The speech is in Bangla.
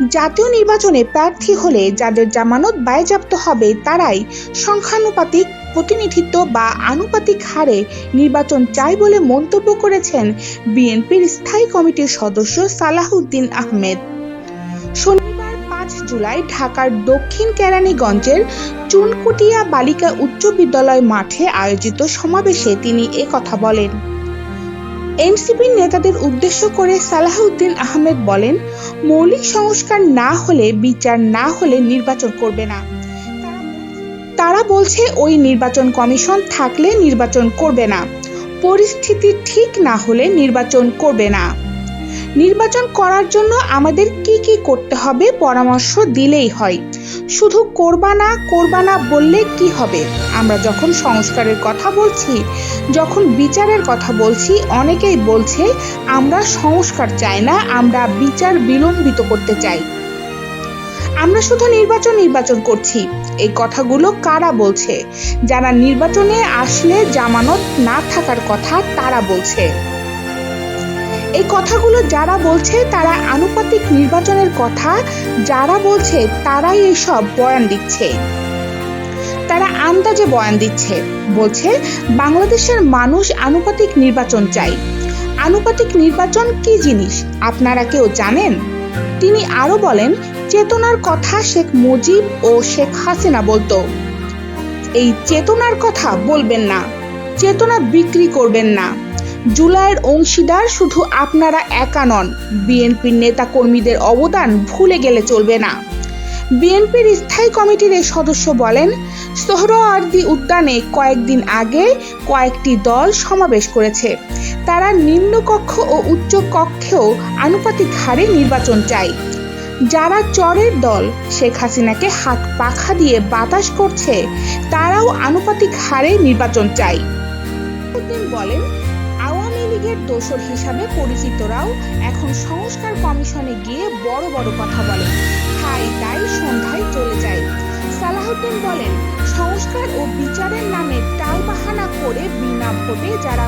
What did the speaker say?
জাতীয় নির্বাচনে প্রার্থী হলে যাদের জামানত বাজেয়াপ্ত হবে তারাই সংখ্যানুপাতিক প্রতিনিধিত্ব বা আনুপাতিক হারে নির্বাচন চায় বলে মন্তব্য করেছেন বিএনপির স্থায়ী কমিটির সদস্য সালাহউদ্দিন আহমেদ। শনিবার পাঁচ জুলাই ঢাকার দক্ষিণ কেরানীগঞ্জের চুনকুটিয়া বালিকা উচ্চ বিদ্যালয় মাঠে আয়োজিত সমাবেশে তিনি এ কথা বলেন। এনসিপির নেতাদের উদ্দেশ্য করে সালাহউদ্দিন আহমেদ বলেন মৌলিক সংস্কার না হলে, বিচার না হলে নির্বাচন করবে না। তারা বলছে, ওই নির্বাচন কমিশন থাকলে নির্বাচন করবে না। পরিস্থিতি ঠিক না হলে নির্বাচন করবে না। নির্বাচন করার জন্য আমাদের কি কি করতে হবে, পরামর্শ দিলেই হয়। শুধু করবা না করবা না বললে কি হবে? আমরা যখন সংস্কারের কথা বলছি, যখন বিচারের কথা বলছি, অনেকেই বলছে, আমরা সংস্কার চাই না, আমরা বিচার বিলম্বিত করতে চাই। আমরা শুধু নির্বাচন নির্বাচন করছি। এই কথাগুলো কারা বলছে? যারা নির্বাচনে আসলে জামানত না থাকার কথা তারা বলছে। এই কথাগুলো যারা বলছে তারা আনুপাতিক নির্বাচনের কথা, যারা বলছে তারাই এইসব বয়ান দিচ্ছে। তারা আন্দাজে বয়ান দিচ্ছে, বলছে বাংলাদেশের মানুষ আনুপাতিক নির্বাচন চাই আনুপাতিক নির্বাচন কি জিনিস, আপনারা কেউ জানেন? তিনি আরও বলেন, চেতনার কথা শেখ মুজিব ও শেখ হাসিনা বলতো। এই চেতনার কথা বলবেন না, চেতনা বিক্রি করবেন না। জুলাইয়ের অংশীদার শুধু আপনারা একা নন। বিএনপির নেতা কর্মীদের অবদান ভুলে গেলে চলবে না। বিএনপির স্থায়ী কমিটির এই সদস্য বলেন, সোহরাওয়ার্দী উদ্যানে কয়েকদিন আগে কয়েকটি দল সমাবেশ করেছে। তারা নিম্নকক্ষ ও উচ্চ কক্ষেও আনুপাতিক হারে নির্বাচন চায়। যারা চরের দল, শেখ হাসিনাকে হাত পাখা দিয়ে বাতাস করছে, তারাও আনুপাতিক হারে নির্বাচন চায়। বলেন লীগের দোসর হিসাবে পরিচিতরাও এখন সংস্কার কমিশনে গিয়ে বড় বড় কথা বলেন। হাই তাই সন্ধ্যায় চলে যায়। সালাহুদ্দিন বলেন, সংস্কার ও বিচারের নামে টালবাহানা করে বিনা ভোটে যারা